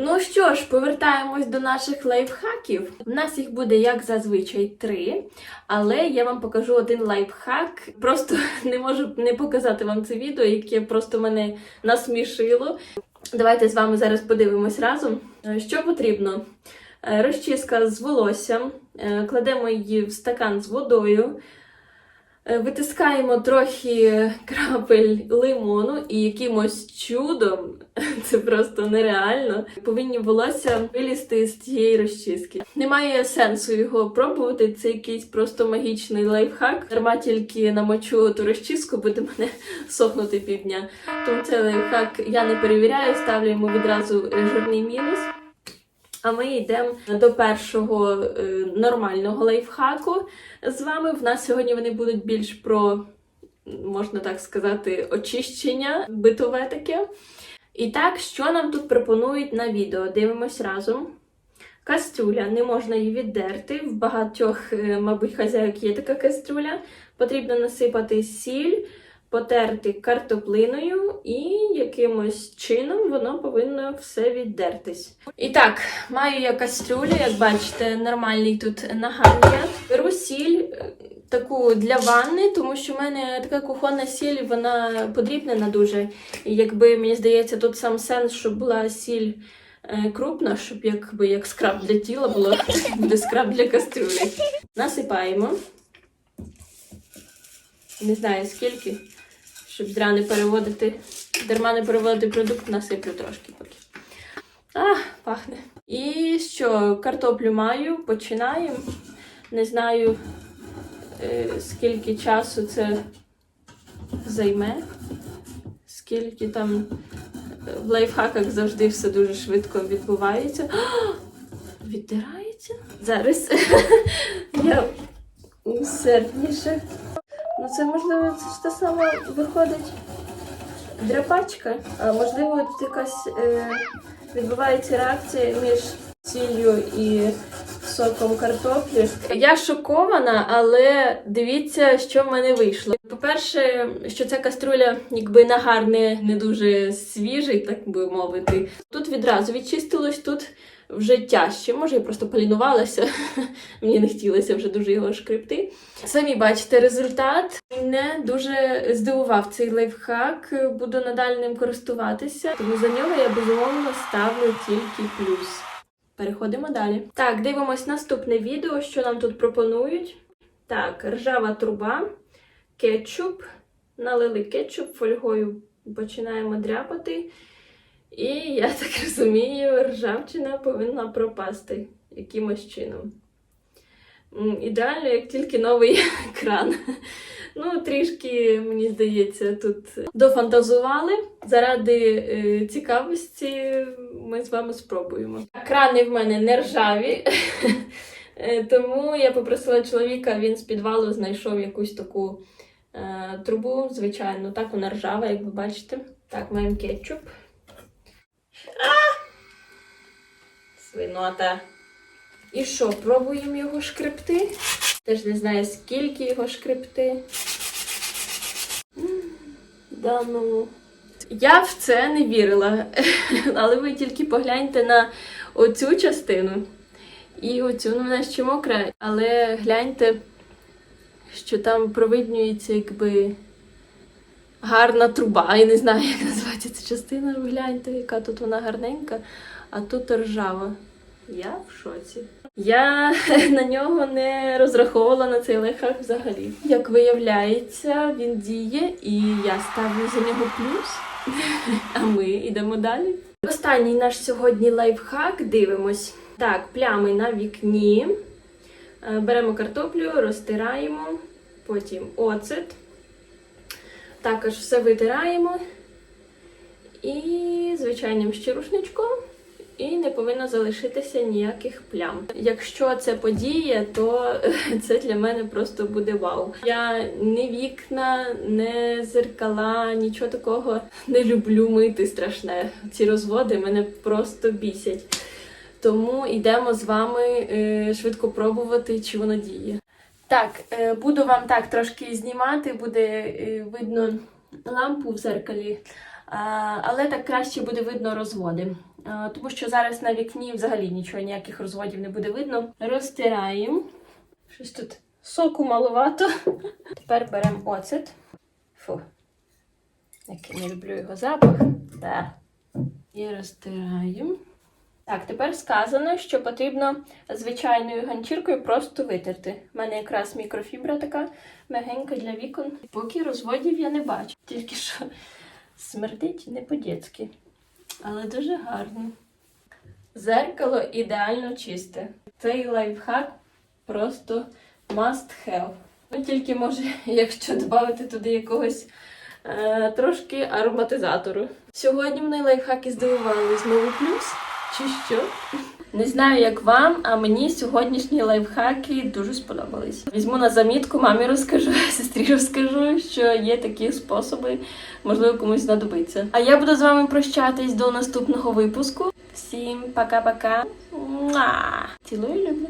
Ну що ж, повертаємось до наших лайфхаків. У нас їх буде, як зазвичай, три. Але я вам покажу один лайфхак. Просто не можу не показати вам це відео, яке просто мене насмішило. Давайте з вами зараз подивимось разом. Е, Що потрібно? Е, Розчіска з волоссям, Е, кладемо її в стакан з водою. Е, Витискаємо трохи крапель лимону і якимось чудом, це просто нереально, повинні волосся вилізти з цієї розчіски. Немає сенсу його пробувати, це якийсь просто магічний лайфхак. Дарма тільки намочу ту розчіску, буде мене сохнути півдня. Тому цей лайфхак я не перевіряю, ставлю йому відразу жирний мінус. А ми йдемо до першого е, нормального лайфхаку з вами. В нас сьогодні вони будуть більш про, можна так сказати, очищення, битове таке. І так, що нам тут пропонують на відео? Дивимось разом. Кастрюля, не можна її віддерти. В багатьох, е, мабуть, хазяїк є така кастрюля. Потрібно насипати сіль, потерти картоплиною, і якимось чином воно повинно все віддертись. І так, маю я кастрюлю, як бачите, нормальний тут нагар є. Беру сіль е, таку для ванни, тому що в мене така кухонна сіль, вона подрібнена дуже. І якби мені здається, тут сам сенс, щоб була сіль е, крупна, щоб якби як скраб для тіла було, буде скраб для кастрюлі. Насипаємо. Не знаю скільки, щоб зря не переводити, дарма не переводити продукт, насиплю трошки поки. А, пахне. І що, картоплю маю, починаємо. Не знаю, е, скільки часу це займе, скільки там е, в лайфхаках завжди все дуже швидко відбувається. А, Віддирається? Зараз я усердніше. Ну, це можливо це ж те саме виходить драпачка, а можливо якась е, відбувається реакція між сіллю і соком картоплі. Я шокована, але дивіться, що в мене вийшло. По-перше, що ця каструля якби нагар не, не дуже свіжий, так би мовити. Тут відразу відчистилось, тут вже тяжче. Може, я просто полінувалася. Мені не хотілося вже дуже його шкребти. Самі бачите результат. Мене дуже здивував цей лайфхак. Буду надалі ним користуватися, тому за нього я безумовно ставлю тільки плюс. Переходимо далі. Так, дивимось наступне відео, що нам тут пропонують. Так, ржава труба, кетчуп. Налили кетчуп, фольгою починаємо дряпати. І я так розумію, ржавчина повинна пропасти якимось чином. Ідеально, як тільки новий кран. Ну, трішки, мені здається, тут дофантазували. Заради е, цікавості ми з вами спробуємо. Крани в мене не ржаві, Е, тому я попросила чоловіка, він з підвалу знайшов якусь таку е, трубу, звичайно, так вона ржава, як ви бачите. Так, маємо кетчуп. Свинота. І що, пробуємо його шкребти? Теж не знаю, скільки його шкребти. Да ну. Я в це не вірила. Але ви тільки погляньте на оцю частину. І оцю, ну вона ще мокра, але гляньте, що там провиднюється якби гарна труба. Я не знаю, як називається ця частина. Гляньте, яка тут вона гарненька, а тут ржава. Я в шоці. Я на нього не розраховувала на цей лайфхак взагалі. Як виявляється, він діє, і я ставлю за нього плюс. А ми йдемо далі. Останній наш сьогодні лайфхак. Дивимось. Так, плями на вікні. Е, Беремо картоплю, розтираємо, потім оцет. Також все витираємо. І звичайним ще рушничком. І не повинно залишитися ніяких плям. Якщо це подіє, то це для мене просто буде вау. Я не вікна, не зеркала, нічого такого не люблю мити страшне. Ці розводи мене просто бісять. Тому йдемо з вами е, швидко пробувати, чи воно діє. Так, е, буду вам так трошки знімати, буде е, видно лампу в зеркалі. Але так краще буде видно розводи. Тому що зараз на вікні взагалі нічого, ніяких розводів не буде видно. Розтираємо. Щось тут соку маловато. Тепер беремо оцет. Фу. Який не люблю його запах. Так. І розтираємо. Так, тепер сказано, що потрібно звичайною ганчіркою просто витерти. У мене якраз мікрофібра така мягенька для вікон. Поки розводів я не бачу. Тільки що смердить не по-дєцьки. Але дуже гарно. Зеркало ідеально чисте. Цей лайфхак просто must have. Ну тільки може, якщо додати туди якогось е, трошки ароматизатору. Сьогодні мене лайфхаки здивували знову плюс. Чи що? Не знаю, як вам, а мені сьогоднішні лайфхаки дуже сподобались. Візьму на замітку, мамі розкажу, сестрі розкажу, що є такі способи, можливо, комусь знадобиться. А я буду з вами прощатись до наступного випуску. Всім пока-пока. Цілую, люблю.